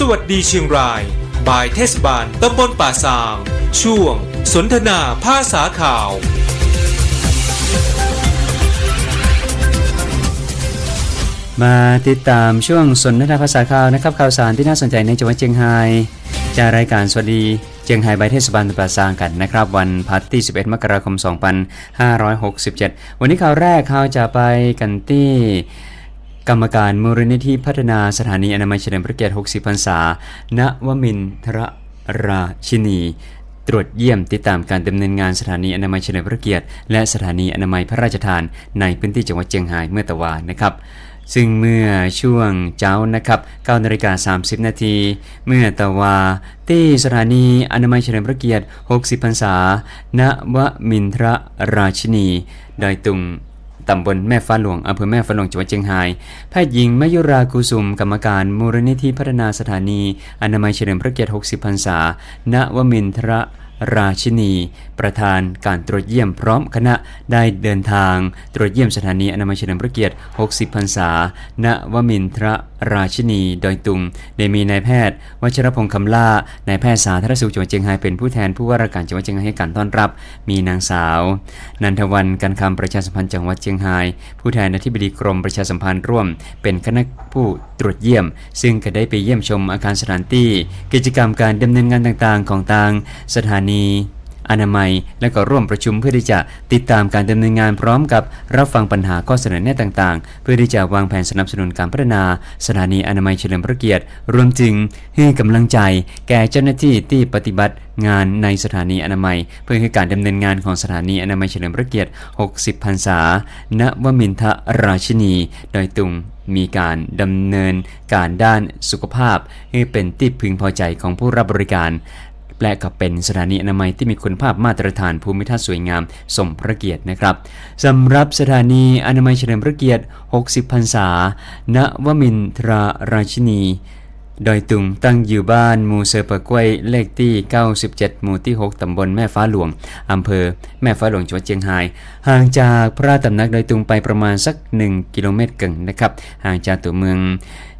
สวัสดีเชียงราย บายเทศบาลตำบลป่าซาง ช่วง สนทนาภาษาข่าว มาติดตามช่วงสนทนาภาษาข่าวนะครับข่าวสารที่น่าสนใจในจังหวัดเชียงรายจากรายการสวัสดีเชียงรายใบเทศบาลตำบลสร้างกันนะครับ วันพัดที่ 11 มกราคม 2567 วันนี้ข่าวแรกข่าวจะไปกันที่ กรรมการมูลนิธิพัฒนาสถานีอนามัยเฉลิมพระเกียรติ 60 พรรษา ณ วมินทรราชินี ตรวจเยี่ยมติดตามการดำเนินงานสถานีอนามัยเฉลิมพระเกียรติ และสถานีอนามัยพระราชทาน ในพื้นที่จังหวัดเชียงรายเมื่อตะวานนะครับซึ่งเมื่อช่วงเช้านะครับ9นาฬิกา30 นาที เมื่อตะวาที่สถานีอนามัยเฉลิมพระเกียรติ 60 พรรษา ณ วมินทรราชินี ดอยตุง ตำบลแม่ฟ้าหลวงอำเภอแม่ฟ้าหลวงจังหวัดเชียงราย แพทย์หญิงมยุรากุสุม กรรมการมูลนิธิพัฒนาสถานี อนามัยเฉลิมพระเกียรติ 60 พรรษา ณวมินทร ราชินี ประธานการตรวจเยี่ยมพร้อมคณะได้เดินทาง ตรวจเยี่ยมสถานีอนามัยเฉลิมพระเกียรติ 60 พรรษา ณ วมินทรราชินี ดอยตุงได้มีนายแพทย์วชรพงษ์คำล่านายแพทย์สาธารณสุขจังหวัดเชียงรายเป็นผู้แทนผู้ว่าราชการจังหวัดเชียงรายให้การต้อนรับ มีนางสาว นันทวันการคำประชาสัมพันธ์จังหวัดเชียงราย ผู้แทนอธิบดีกรมประชาสัมพันธ์ร่วม เป็นคณะผู้ตรวจเยี่ยม ซึ่งก็ได้ไปเยี่ยมชมอาคารสถานที่ กิจกรรมการดำเนินงานต่างๆ ของทางสถานนี อนามัย และก็ร่วมประชุมเพื่อที่จะติดตามการดำเนินงานพร้อมกับรับฟังปัญหาข้อเสนอแนะต่างๆ เพื่อที่จะวางแผนสนับสนุนการพัฒนา สถานีอนามัยเฉลิมพระเกียรติ รวมถึงให้กำลังใจแก่เจ้าหน้าที่ที่ปฏิบัติงานในสถานีอนามัย เพื่อให้การดำเนินงานของสถานีอนามัยเฉลิมพระเกียรติ 60 พรรษา ณ วมินทราชินี โดยตุงมีการดำเนินการด้านสุขภาพ ให้เป็นที่พึงพอใจของผู้รับบริการ และก็เป็นสถานีอนามัยที่มีคุณภาพมาตรฐานภูมิทัศน์สวยงามสมพระเกียรตินะครับสำหรับสถานีอนามัยเฉลิมพระเกียรติ 60 พรรษา ณ วมินทราราชินีดอยตุงตั้งอยู่บ้านมูเซอร์ปะกล้วยเลขที่ 97 หมู่ที่ 6 ตำบลแม่ฟ้าหลวง อำเภอแม่ฟ้าหลวงจังหวัดเชียงราย ห่างจากพระตำหนักดอยตุงไปประมาณสัก 1 กิโลเมตรกึ่งนะครับ ห่างจากตัวเมือง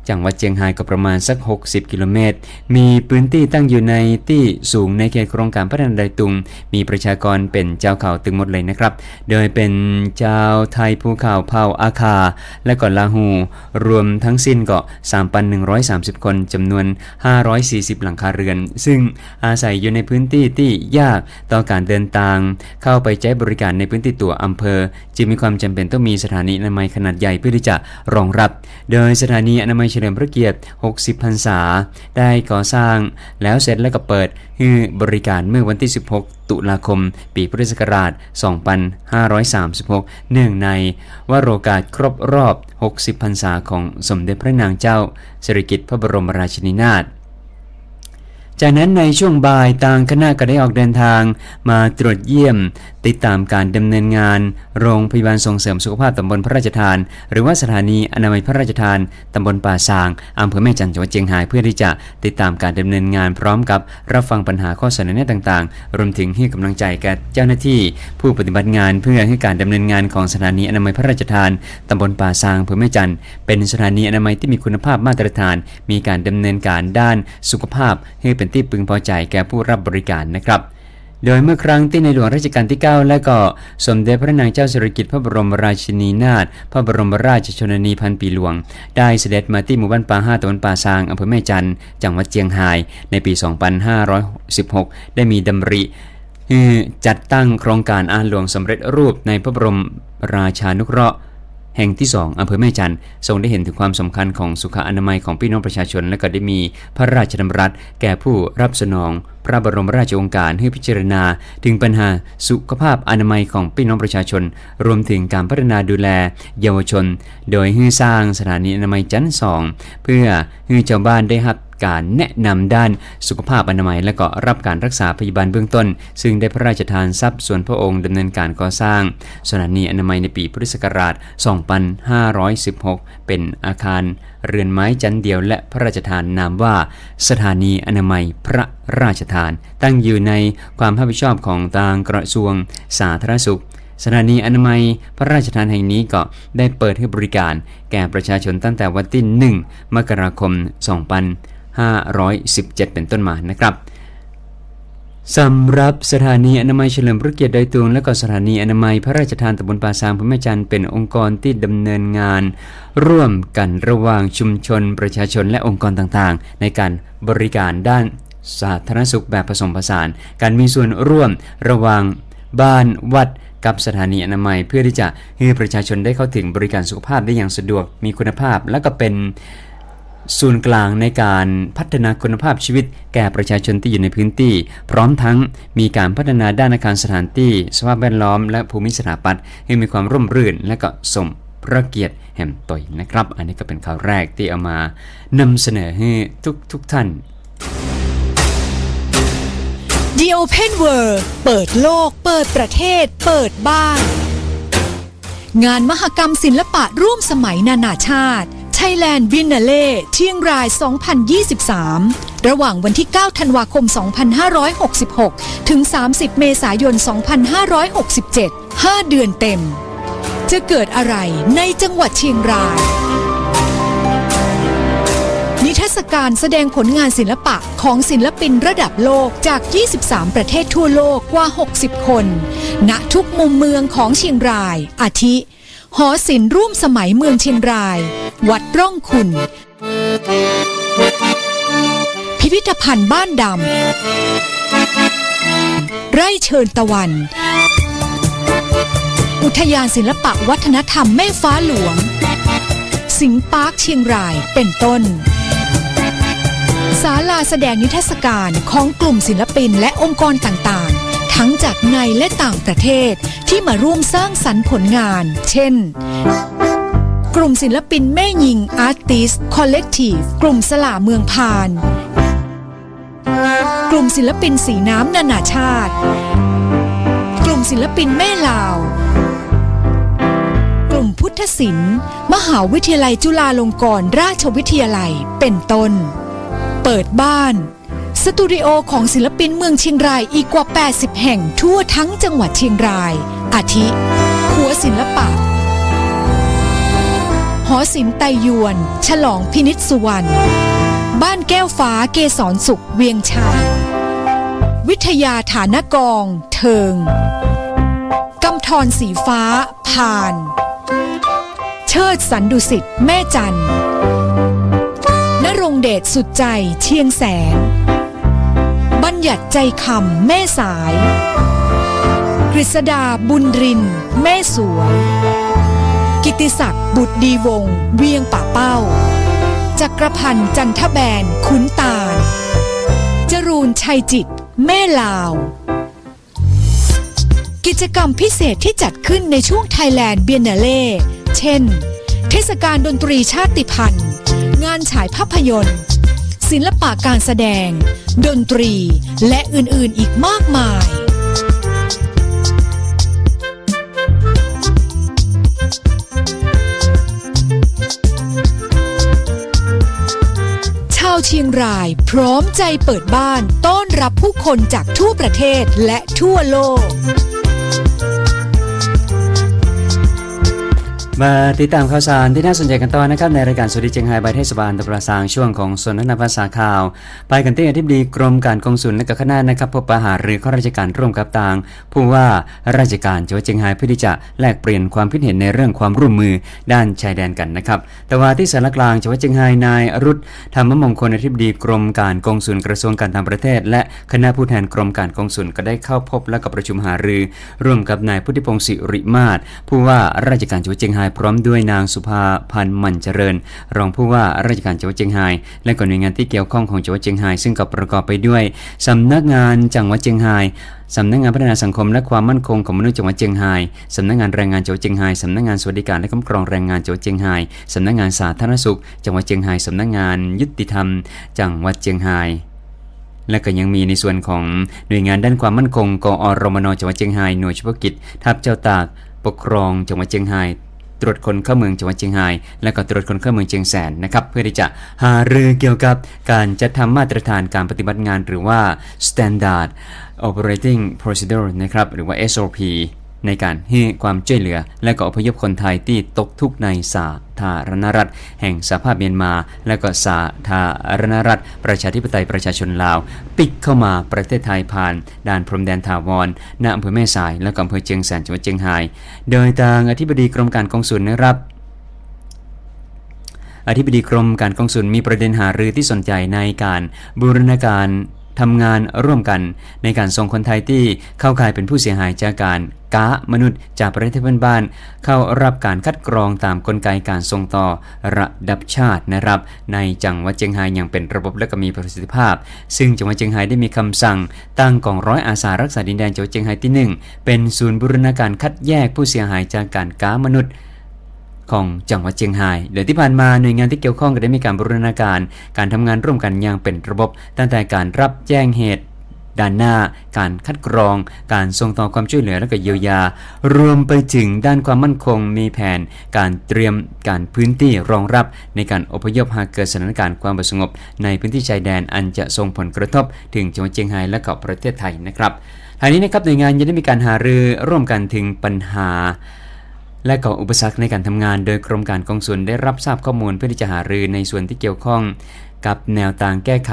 จังหวัดเชียงรายก็ประมาณสัก 60 กิโลเมตร มีพื้นที่ตั้งอยู่ในที่สูงในเขตโครงการพัฒนาดอยตุง มีประชากรเป็นเจ้าเขาตึงหมดเลยนะครับ โดยเป็นเจ้าไทยภูเขาเผ่าอาคา และก็ลาหู รวมทั้งสิ้นก็ 3,130 คนจำนวน 540 หลังคาเรือน ซึ่งอาศัยอยู่ในพื้นที่ที่ยากต่อการเดินทาง เข้าไปใช้บริการในพื้นที่ตัวอำเภอ จึงมีความจำเป็นต้องมีสถานีอนามัยขนาดใหญ่เพื่อที่จะรองรับ โดยสถานีอนามัยฉลิมพระเกียรติ 60 พรรษา ได้ก่อสร้างแล้วเสร็จแล้วก็เปิดให้บริการเมื่อวันที่ 16 ตุลาคม ปีพุทธศักราช 2536 เนื่องในวโรกาสครบรอบ 60 พรรษาของสมเด็จพระนางเจ้าสิริกิติ์พระบรมราชินีนาถ จากนั้นในช่วงบ่ายต่างคณะก็ได้ออกเดินทาง มาตรวจเยี่ยม ติดตามการดำเนินงาน โรงพยาบาลส่งเสริมสุขภาพตำบลพระราชทาน หรือว่าสถานีอนามัยพระราชทานตำบลป่าซางอำเภอแม่จันทร์จังหวัดเชียงรายเพื่อที่จะติดตามการดำเนินงาน พร้อมกับรับฟังปัญหาข้อเสนอแนะต่างๆ รวมถึงให้กำลังใจแก่เจ้าหน้าที่ ผู้ปฏิบัติงานเพื่อให้การดำเนินงานของสถานีอนามัยพระราชทานตำบลป่าซางอำเภอแม่จันทร์เป็นสถานีอนามัยที่มีคุณภาพมาตรฐาน มีการดำเนินการด้านสุขภาพให้เป็นที่พึงพอใจแก่ผู้รับบริการนะครับ โดยเมื่อครั้งที่ในหลวงรัชกาลที่ 9 และก็สมเด็จพระนางเจ้าสิริกิติ์พระบรมราชินีนาถพระบรมราชชนนีพันปีหลวง ได้เสด็จมาที่หมู่บ้านป่าห้าตะวันป่าซางอำเภอแม่จันจังหวัดเชียงรายในปี 2516 ได้มีดำริจัดตั้งโครงการอาหลวงสำเร็จรูปในพระบรมราชานุเคราะห์ แห่งที่ 2อำเภอแม่จันทรงได้เห็นถึงความสำคัญของสุขอนามัยของพี่น้องประชาชน และก็ได้มีพระราชดำรัส แก่ผู้รับสนอง พระบรมราชโองการให้พิจารณา ถึงปัญหาสุขภาพอนามัยของพี่น้องประชาชน รวมถึงการพัฒนาดูแล เยาวชน โดยให้สร้างสถานีอนามัยจันทร์สองเพื่อให้ชาวบ้านได้รับ การแนะนำด้านสุขภาพอนามัย และก็รับการรักษาพยาบาลเบื้องต้น ซึ่งได้พระราชทานทรัพย์ส่วนพระองค์ดำเนินการก่อสร้าง สถานีอนามัยในปีพุทธศักราช 2516 เป็นอาคารเรือนไม้จันท์เดียวและพระราชทานนามว่า สถานีอนามัยพระราชทาน ตั้งอยู่ในความรับผิดชอบของทางกระทรวงสาธารณสุขสถานีอนามัยพระราชทานแห่งนี้ก็ได้เปิดให้บริการ แก่ประชาชนตั้งแต่วันที่ 1 มกราคม 2 5 2517 เป็นต้นมานะครับสำหรับสถานีอนามัยเฉลิมพระเกียรติดอยตุงและก็สถานีอนามัยพระราชทานตำบลป่าซางพระแม่จันเป็นองค์กรที่ดำเนินงาน ร่วมกันระหว่างชุมชน ประชาชนและองค์กรต่างๆ ในการบริการด้านสาธารณสุขแบบผสมผสาน การมีส่วนร่วมระหว่างบ้านวัดกับสถานีอนามัย เพื่อที่จะให้ประชาชนได้เข้าถึงบริการสุขภาพได้อย่างสะดวกมีคุณภาพ และก็เป็น ศูนย์กลางในการพัฒนาคุณภาพชีวิต แก่ประชาชนที่อยู่ในพื้นที่ พร้อมทั้งมีการพัฒนาด้านอาคารสถานที่ สภาพแวดล้อม และภูมิสถาปัตย์ให้มีความร่มรื่นและก็สมพระเกียรติแห่งตอยนะครับ อันนี้ก็เป็นข่าวแรกที่เอามานำเสนอให้ทุกทุกๆท่าน The Open World เปิดโลก เปิดประเทศ เปิดบ้าน งานมหกรรมศิลปะร่วมสมัยนานาชาติ Thailand Biennale เชียงราย 2023 ระหว่างวันที่ 9 ธันวาคม 2566 ถึง 30 เมษายน 2567 5 เดือนเต็ม จะเกิดอะไรในจังหวัดเชียงราย นิทรรศการแสดงผลงานศิลปะของศิลปินระดับโลกจาก 23 ประเทศทั่วโลกกว่า 60 คน ณ ทุกมุมเมืองของเชียงราย อาทิ หอศิลป์ร่วมสมัยเมืองเชียงราย วัดร่องคุณ พิพิธภัณฑ์บ้านดำ ไร่เชิญตะวัน อุทยานศิลปะวัฒนธรรมแม่ฟ้าหลวง สิงปาร์คเชียงรายเป็นต้น ศาลาแสดงนิทรรศการของกลุ่มศิลปินและองค์กรต่าง ทั้งจากในและต่างประเทศที่มาร่วมสร้างสรรค์ผลงาน เช่น กลุ่มศิลปินแม่ยิง Artist Collective กลุ่มสลาเมืองพาน กลุ่มศิลปินสีน้ำนานาชาติ กลุ่มศิลปินแม่ลาว กลุ่มพุทธศิลป์ มหาวิทยาลัยจุฬาลงกรณราชวิทยาลัยเป็นต้น เปิดบ้าน สตูดิโอของศิลปินเมืองเชียงรายอีกกว่า 80 แห่งทั่วทั้งจังหวัดเชียงราย อาทิขัวศิลปะ หอศิลป์ไตยวน ฉลองพินิษสุวรรณ บ้านแก้วฟ้าเกษรสุขเวียงชัย วิทยาฐานกอง เทิงกำธรสีฟ้า ผ่าน เชิดสันดุสิตแม่จันนรงเดชสุดใจเชียงแสน บัญญัติใจคำแม่สาย กฤษดาบุญริน แม่สวย กิติศักดิ์บุตรดีวง เวียงป่าเป้า จักรพันธ์จันทแบนขุนตาล จรูนชัยจิต แม่ลาว กิจกรรมพิเศษที่จัดขึ้นในช่วง Thailand Biennale เช่น เทศกาลดนตรีชาติพันธุ์ งานฉายภาพยนตร์ ศิลปะการแสดง ดนตรี และอื่นๆอีกมากมาย ชาวเชียงรายพร้อมใจเปิดบ้านต้อนรับผู้คนจากทั่วประเทศและทั่วโลก มาติดตามข่าวสารที่น่าสนใจกันต่อนะครับในรายการสวัสดีเจียงไฮ้บายเทศบาลตะประสางช่วงของสนทนาภาษาข่าว ไปกันที่อธิบดีกรมการกงสุลและก็คณะนะครับพบปะหารือข้าราชการร่วมกับต่าง ผู้ว่าราชการจังหวัดเชียงไฮ้เพื่อที่จะแลกเปลี่ยนความคิดเห็นในเรื่องความร่วมมือด้านชายแดนกันนะครับแต่ว่าที่สารกลางจังหวัดเชียงไฮ้นายรุธธรรมมงคลอธิบดีกรมการกงสุลกระทรวงการต่างประเทศ และคณะผู้แทนกรมการกงสุลก็ได้เข้าพบและก็ประชุมหารือ ร่วมกับนายพุทธิพงศ์สิริมาศผู้ว่าราชการจังหวัดเชียงไฮ้พร้อมด้วยนางสุภาพันธ์มันเจริญ รองผู้ว่าราชการจังหวัดเชียงไฮ้และก็หน่วยงานที่เกี่ยวข้องของจังหวัดเชียงไฮ้ซึ่งก็ประกอบไปด้วยสำนักงานจังหวัดเชียงไฮ้สำนักงานพัฒนาสังคมและความมั่นคงของมนุษย์จังหวัดเชียงไฮ้สำนักงานแรงงานจังหวัดเชียงไฮ้สำนักงานสวัสดิการและคุ้มครองแรงงานจังหวัดเชียงไฮ้สำนักงานสาธารณสุข จังหวัดเชียงไฮ้สำนักงานยุติธรรม จังหวัดเชียงไฮ้และก็ยังมีในส่วนของหน่วยงานด้านความมั่นคงกอรมนจังหวัดเชียงรายหน่วยเฉพาะกิจทัพเจ้าตากปกครองจังหวัดเชียงราย ตรวจคนเข้าเมืองจังหวัดเชียงราย และก็ตรวจคนเข้าเมืองเชียงแสนนะครับเพื่อที่จะหารือเกี่ยวกับการจัดทำมาตรฐานการปฏิบัติงาน หรือว่า standard operating procedure นะครับหรือว่า SOP ในการให้ความช่วยเหลือ และก็อพยพคนไทยที่ตกทุกข์ในสาธารณรัฐ แห่งสหภาพเมียนมา และก็สาธารณรัฐ ประชาธิปไตยประชาชนลาว ปิกเข้ามาประเทศไทยผ่าน ด่านพรมแดนถาวรณอำเภอแม่สาย และก็อำเภอเชียงแสนจังหวัดเชียงราย โดยทางอธิบดีกรมการกองสุลนะครับอธิบดีกรมการกองสุลมีประเด็นหารือที่สนใจในการบูรณาการ ทำงานร่วมกัน ในการส่งคนไทยที่เข้าข่ายเป็นผู้เสียหายจากการก้ามนุษย์จากประเทศเพื่อนบ้าน เข้ารับการคัดกรองตามกลไกการส่งต่อระดับชาตินะครับ ในจังหวัดเชียงรายอย่างเป็นระบบและก็มีประสิทธิภาพ ซึ่งจังหวัดเชียงรายได้มีคำสั่ง ตั้งกองร้อยอาสารักษาดินแดนจังหวัดเชียงรายที่หนึ่งเป็นศูนย์บูรณาการคัดแยกผู้เสียหายจากการก้ามนุษย์ ของจังหวัดเชียงรายโดยที่ผ่านมาหน่วยงานที่เกี่ยวข้องก็ได้มีการบรูรณาการ การทำงานร่วมกันอย่างเป็นระบบ ตั้งแต่การรับแจ้งเหตุด้านหน้า การคัดกรอง การส่งต่อความช่วยเหลือและก็เยียวยา รวมไปถึงด้านความมั่นคงมีแผน การเตรียมการพื้นที่รองรับ ในการอพยพหากเกิดสถานการณ์ความสงบ ในพื้นที่ชายแดนอันจะส่งผลกระทบ ถึงจังหวัดเชียงรายและก็ประเทศไทยนะครับทางนี้นะครับหน่วยงานยังได้มีการหารือร่วมกันถึงปัญหา และก็อุปสรรคในการทำงาน โดยกรมการกองสุลได้รับทราบข้อมูลเพื่อที่จะหารือในส่วนที่เกี่ยวข้อง กับแนวทางแก้ไข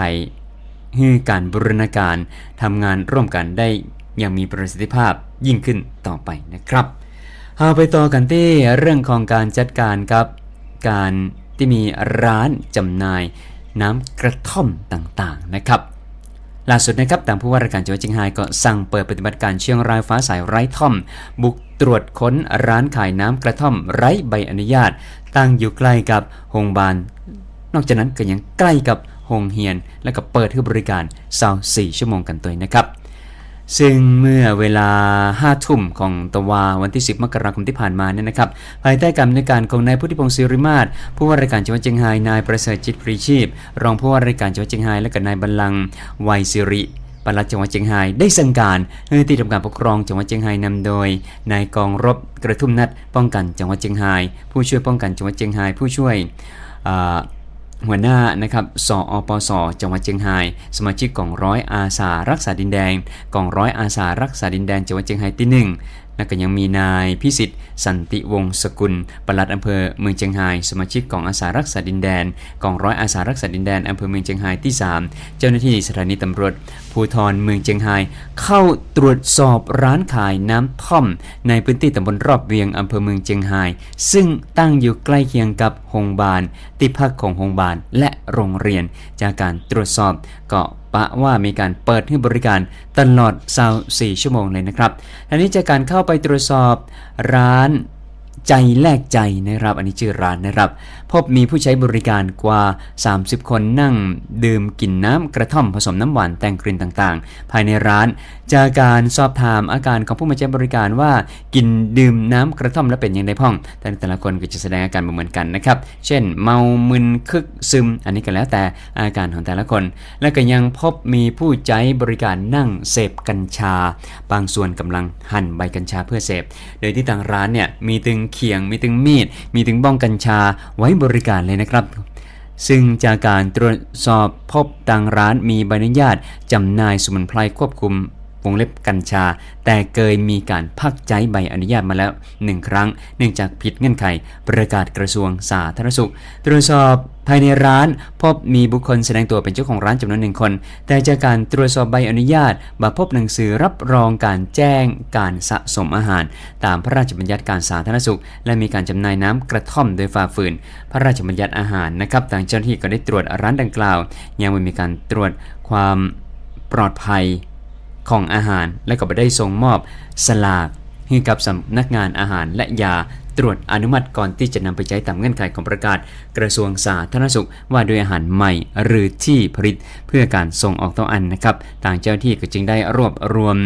ให้การบูรณาการทำงานร่วมกันได้อย่างมีประสิทธิภาพยิ่งขึ้นต่อไปนะครับเอาไปต่อกันที่เรื่องของการจัดการกับการที่มีร้านจำหน่ายน้ำกระท่อมต่างๆนะครับ ล่าสุดนะครับทางผู้ว่าราชการจังหวัดเชียงรายก็สั่งเปิดปฏิบัติการเชียงรายฟ้าสายไร้ท่อม บุกตรวจค้นร้านขายน้ำกระท่อมไร้ใบอนุญาต ตั้งอยู่ใกล้กับโรงพยาบาลนอกจากนั้นก็ยังใกล้กับโรงเฮียน และก็เปิดให้บริการ24ชั่วโมงกันตัวนะครับ ซึ่งเมื่อเวลา5ทุ่มของตะวาวันที่ 10 มกราคมที่ผ่านมาเนี่ยนะครับ ภายใต้การดำเนินการของนายพุทธิพงศ์ศิริมาศผู้ว่าราชการจังหวัดเชียงรายนายประเสริฐจิตปรีชีพ รองผู้ว่าราชการจังหวัดเชียงรายและก็นายบัลลังวัยสิริปลัดจังหวัดเชียงรายได้สั่งการให้ที่ทำการปกครองจังหวัดเชียงรายนำโดยนายกองรบกระทุ่มนัด ป้องกันจังหวัดเชียงราย ผู้ช่วยป้องกันจังหวัดเชียงรายผู้ช่วยอ่า หัวหน้านะครับสอปสจังหวัดเชียงไฮ้สมาชิกกองร้อยอาสารักษาดินแดงกองร้อยอาสารักษาดินแดนจังหวัดเชียงไฮ้ที่หนึ่ง แล้วก็ยังมีนายพิสิทธิ์สันติวงศ์สกุล ปลัดอำเภอเมืองเชียงรายสมาชิกกองอาสารักษาดินแดนกองร้อยอาสารักษาดินแดนอำเภอเมืองเชียงรายที่ 3 เจ้าหน้าที่สถานีตำรวจภูธรเมืองเชียงรายเข้าตรวจสอบร้านขายน้ำท่อม ในพื้นที่ตำบลรอบเวียงอำเภอเมืองเชียงราย ซึ่งตั้งอยู่ใกล้เคียงกับโรงพยาบาลที่พักของโรงพยาบาลและโรงเรียน จากการตรวจสอบก็ ปะว่ามีการเปิดให้บริการตลอด24ชั่วโมงเลยนะครับทีนี้จากการเข้าไปตรวจสอบร้านใจแลกใจนะครับ อันนี้ชื่อร้านนะครับ พบมีผู้ใช้บริการกว่า 30 คนนั่ง ดื่มกินน้ำกระท่อมผสมน้ำหวานแต่งกลิ่นต่างๆ ภายในร้าน จากการสอบถามอาการของผู้มาใช้บริการว่ากินดื่มน้ำกระท่อมแล้วเป็นอย่างไรพ่อง แต่แต่ละคนก็จะแสดงอาการเหมือนกันนะครับ เช่น เมามึนคึกซึม อันนี้ก็แล้วแต่อาการของแต่ละคน และก็ยังพบมีผู้ใช้บริการนั่งเสพกัญชา บางส่วนกำลังหั่นใบกัญชาเพื่อเสพ โดยที่ทางร้านเนี่ยมีตึงเขียง มีตึงมีด มีตึงบ้องกัญชาไว้บริการเลยนะครับ ซึ่งจากการตรวจสอบพบทางร้านมีใบอนุญาตจำหน่ายสมุนไพรควบคุม วงเล็บกัญชา แต่เคยมีการพักใจใบอนุญาตมาแล้วหนึ่งครั้ง เนื่องจากผิดเงื่อนไข ประกาศกระทรวงสาธารณสุข ตรวจสอบภายในร้านพบมีบุคคลแสดงตัวเป็นเจ้าของร้านจำนวนหนึ่งคน แต่จากการตรวจสอบใบอนุญาตบัพบหนังสือรับรองการแจ้งการสะสมอาหาร ตามพระราชบัญญัติการสาธารณสุข และมีการจำหน่ายน้ำกระท่อมโดยฝ่าฝืน พระราชบัญญัติอาหารนะครับทางเจ้าหน้าที่ก็ได้ตรวจร้านดังกล่าว ยังไม่มีการตรวจความปลอดภัย ของอาหารและก็ไปได้ส่งมอบสลากให้กับสำนักงานอาหารและยาตรวจอนุมัติก่อนที่จะนำไปใช้ตามเงื่อนไขของประกาศ กระทรวงสาธารณสุขว่าด้วยอาหารใหม่หรือที่ผลิตเพื่อการส่งออกต่ออันนะครับทางเจ้าหน้าที่ก็จึงได้รวบรวม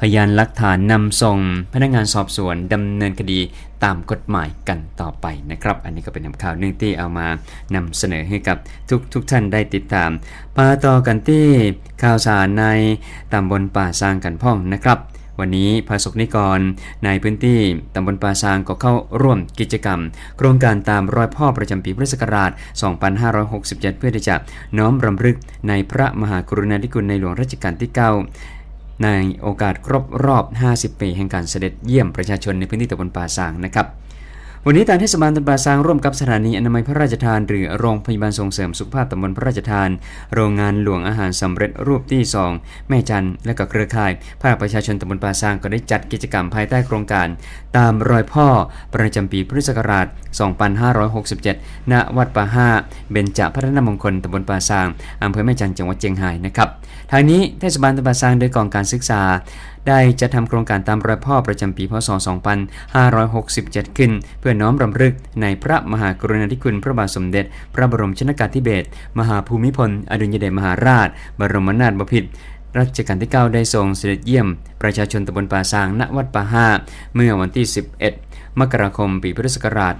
พยานหลักฐานนำส่งพนักงานสอบสวนดำเนินคดีตามกฎหมายกันต่อไปนะครับ อันนี้ก็เป็นข่าวหนึ่งที่เอามานำเสนอให้กับทุกทุกท่านได้ติดตามมาต่อกันที่ข่าวสารในตำบลป่าซางกันพ่องนะครับวันนี้พระสกนิกรในพื้นที่ตำบลป่าซางก็เข้าร่วมกิจกรรม โครงการตามรอยพ่อประจำปีพุทธศักราช 2567 เพื่อที่จะน้อมรำลึกในพระมหากรุณาธิคุณในหลวงรัชกาลที่ 9 ในโอกาสครบรอบ 50 ปีแห่งการเสด็จเยี่ยมประชาชนในพื้นที่ตำบลป่าซางนะครับ วันนี้ทางเทศบาลตำบลป่าซางร่วมกับสถานีอนามัยพระราชทาน หรือโรงพยาบาลส่งเสริมสุขภาพตำบลพระราชทาน โรงงานหลวงอาหารสำเร็จรูปที่ 2 แม่จันและก็เครือข่ายภาคประชาชนตำบลป่าซางก็ได้จัดกิจกรรมภายใต้โครงการ ตามรอยพ่อประจำปีพุทธศักราช 2567 ณ วัดป่าห้าเบญจพัฒนมงคลตำบลป่าซางอำเภอแม่จันจังหวัดเชียงรายนะครับทางนี้เทศบาลตำบลป่าซางโดยกองการศึกษาได้จะทำโครงการตามรอยพ่อประจำปีพศ 2567 ขึ้น เพื่อน้อมรำลึกในพระมหากรุณาธิคุณพระบาทสมเด็จ พระบรมชนกาธิเบศรมหาภูมิพล อดุลยเดชมหาราช บรมนาถบพิตรรัชกาลที่ 9 ได้ทรงเสด็จเยี่ยม ประชาชนตำบลป่าซางณวัดป่าห้าเมื่อวันที่ 11 มกราคมปีพุทธศักราช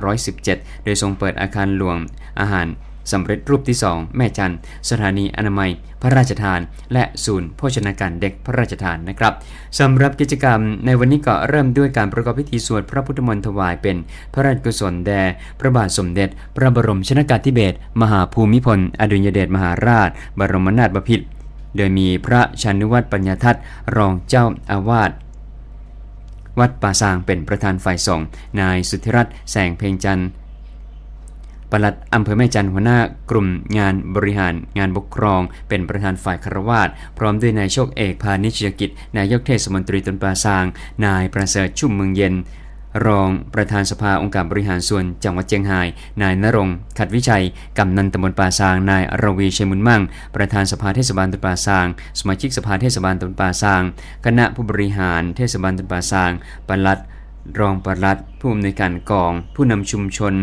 2517 โดยทรงเปิดอาคารหลวงอาหาร สำเร็จรูปที่ 2 แม่จันสถานีอนามัย พระราชทาน และศูนย์โภชนาการเด็กพระราชทานนะครับสำหรับกิจกรรมในวันนี้ก็เริ่มด้วยการประกอบพิธีสวดพระพุทธมนต์ถวายเป็นพระราชกุศลแด่พระบาทสมเด็จ พระบรมชนกาธิเบศรมหาภูมิพล อดุลยเดชมหาราช บรมนาถบพิตรโดยมีพระชานุวัตรปัญญาทัตรองเจ้าอาวาสวัดป่าซางเป็นประธานฝ่ายส่งฆ์นายสุธิรัตน์แสงเพ็งจันทร์ ปลัดอำเภอแม่จันหัวหน้ากลุ่มงานบริหารงานปกครอง เป็นประธานฝ่ายคารวาสพร้อมด้วยนายโชคเอกพานิชยกิจ นายกเทศมนตรีตนป่าซาง นายประเสริฐชุ่มเมืองเย็น รองประธานสภาองค์การบริหารส่วนจังหวัดเชียงราย นายนรงขัดวิชัยกำนันตำบลป่าซาง นายรวีชัยมุนมั่ง ประธานสภาเทศบาลตำบลป่าซาง สมาชิกสภาเทศบาลตำบลป่าซาง คณะผู้บริหารเทศบาลตำบลป่าซางปลัด รองปลัด ผู้อำนวยการกอง ผู้นำชุมชน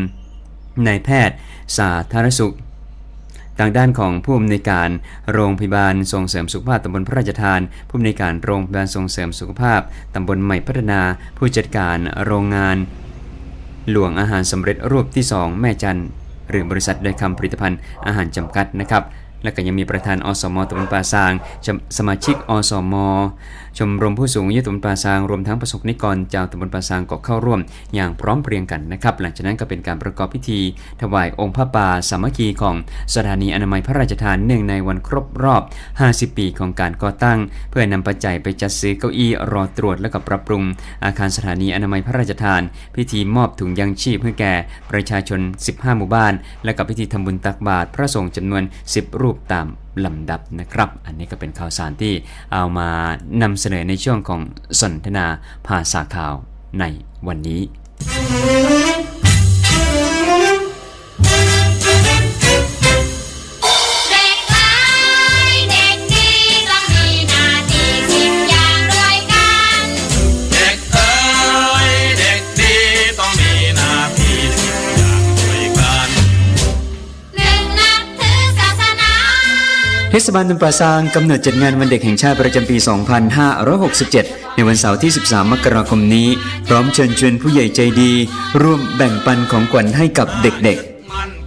นายแพทย์ สาธารณสุข ทางด้านของผู้อำนวยการโรงพยาบาลส่งเสริมสุขภาพตำบลพระราชทาน ผู้อำนวยการโรงพยาบาลส่งเสริมสุขภาพตำบลใหม่พัฒนา ผู้จัดการโรงงาน หลวงอาหารสำเร็จรูปที่ 2 แม่จันทร์หรือบริษัทโดยคำผลิตภัณฑ์อาหารจำกัดนะครับและก็ยังมีประธานอสมตำบลป่าซาง สมาชิกอสมชมรมผู้สูงอายุตำบลป่าซางรวมทั้งประสบนิกรชาวตำบลป่าซางก็เข้าร่วม อย่างพร้อมเพรียงกันนะครับ หลังจากนั้นก็เป็นการประกอบพิธี ถวายองค์พระป่าสามัคคีของสถานีอนามัยพระราชทานเนื่องในวันครบรอบ 50 ปีของการก่อตั้ง เพื่อนำปัจจัยไปจัดซื้อเก้าอี้รอตรวจและก็ปรับปรุง อาคารสถานีอนามัยพระราชทาน พิธีมอบถุงยังชีพให้แก่ประชาชน 15 หมู่บ้าน และกับพิธีทำบุญตักบาตรพระสงฆ์จำนวน 10 รูปตามลำดับนะครับ อันนี้ก็เป็นข่าวสารที่เอามานำเสนอในช่วงของสนทนาภาษาข่าวในวันนี้ ศบาลตำบลป่าซางกำหนดจัดงานวันเด็กแห่งชาติประจำปี 2567 ในวันเสาร์ที่ 13 มกราคมนี้ พร้อมเชิญชวนผู้ใหญ่ใจดี ร่วมแบ่งปันของขวัญให้กับเด็กๆ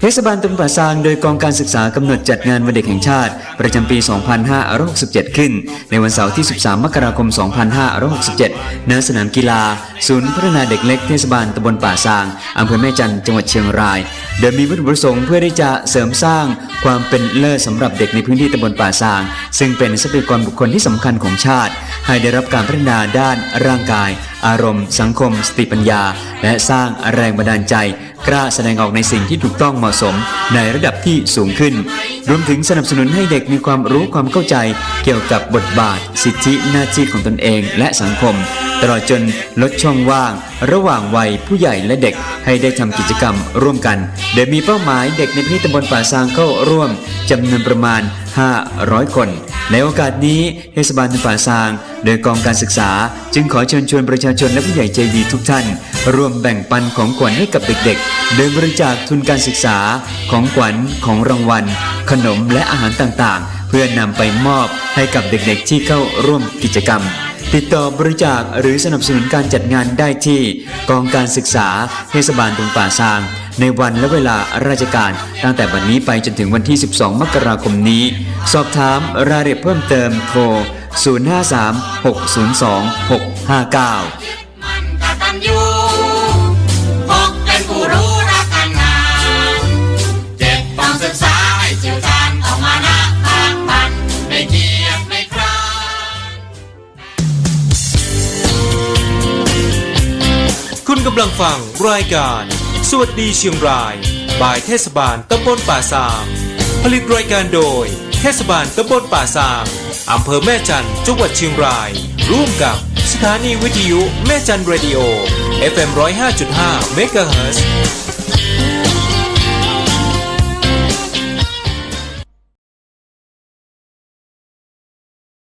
เทศบาลตำบลป่าซางโดยกองการศึกษากำหนดจัดงานวันเด็กแห่งชาติ ประจำปี 2567 ขึ้น ในวันเสาร์ที่ 13 มกราคม 2567 ณ สนามกีฬา ศูนย์พัฒนาเด็กเล็กเทศบาลตำบลป่าซางอำเภอแม่จันจังหวัดเชียงราย โดยมีวัตถุประสงค์เพื่อที่จะเสริมสร้างความเป็นเลิศสำหรับเด็กในพื้นที่ตำบลป่าซาง ซึ่งเป็นทรัพยากรบุคคลที่สำคัญของชาติ ให้ได้รับการพัฒนาด้านร่างกาย อารมณ์ สังคม สติปัญญา และสร้างแรงบันดาลใจ กล้าแสดงออกในสิ่งที่ถูกต้องเหมาะสม ในระดับที่สูงขึ้น รวมถึงสนับสนุนให้เด็กมีความรู้ความเข้าใจ เกี่ยวกับบทบาท สิทธิหน้าที่ของตนเองและสังคม ตลอดจนลดช่องว่าง ระหว่างวัยผู้ใหญ่และเด็กให้ได้ทำกิจกรรมร่วมกันโดยมีเป้าหมายเด็กในพื้นที่ตำบลป่าซางเข้าร่วมจำนวนประมาณ 500 คน ในโอกาสนี้เทศบาลตำป่าซาง โดยกองการศึกษา จึงขอเชิญชวนประชาชนและผู้ใหญ่ใจดีทุกท่าน ร่วมแบ่งปันของขวัญให้กับเด็กๆ โดยบริจาคทุนการศึกษาของขวัญของรางวัล ขนมและอาหารต่างๆ เพื่อนำไปมอบให้กับเด็กๆ ที่เข้าร่วมกิจกรรมติดต่อบริจาคหรือสนับสนุนการจัดงานได้ที่ กองการศึกษาเทศบาลตรงป่าซาง ในวันและเวลาราชการ ตั้งแต่วันนี้ไปจนถึงวันที่ 12 มกราคมนี้ สอบถามรายละเอียดเพิ่มเติมโทร 053 602 659กำลังฟังรายการ สวัสดีเชียงราย บายเทศบาลตำบลป่าซางผลิตรายการโดย เทศบาลตำบลป่าซางอำเภอแม่จันจังหวัดเชียงราย ร่วมกับสถานีวิทยุแม่จันทร์เรดิโอ FM 105.5เมกะเฮิรตซ์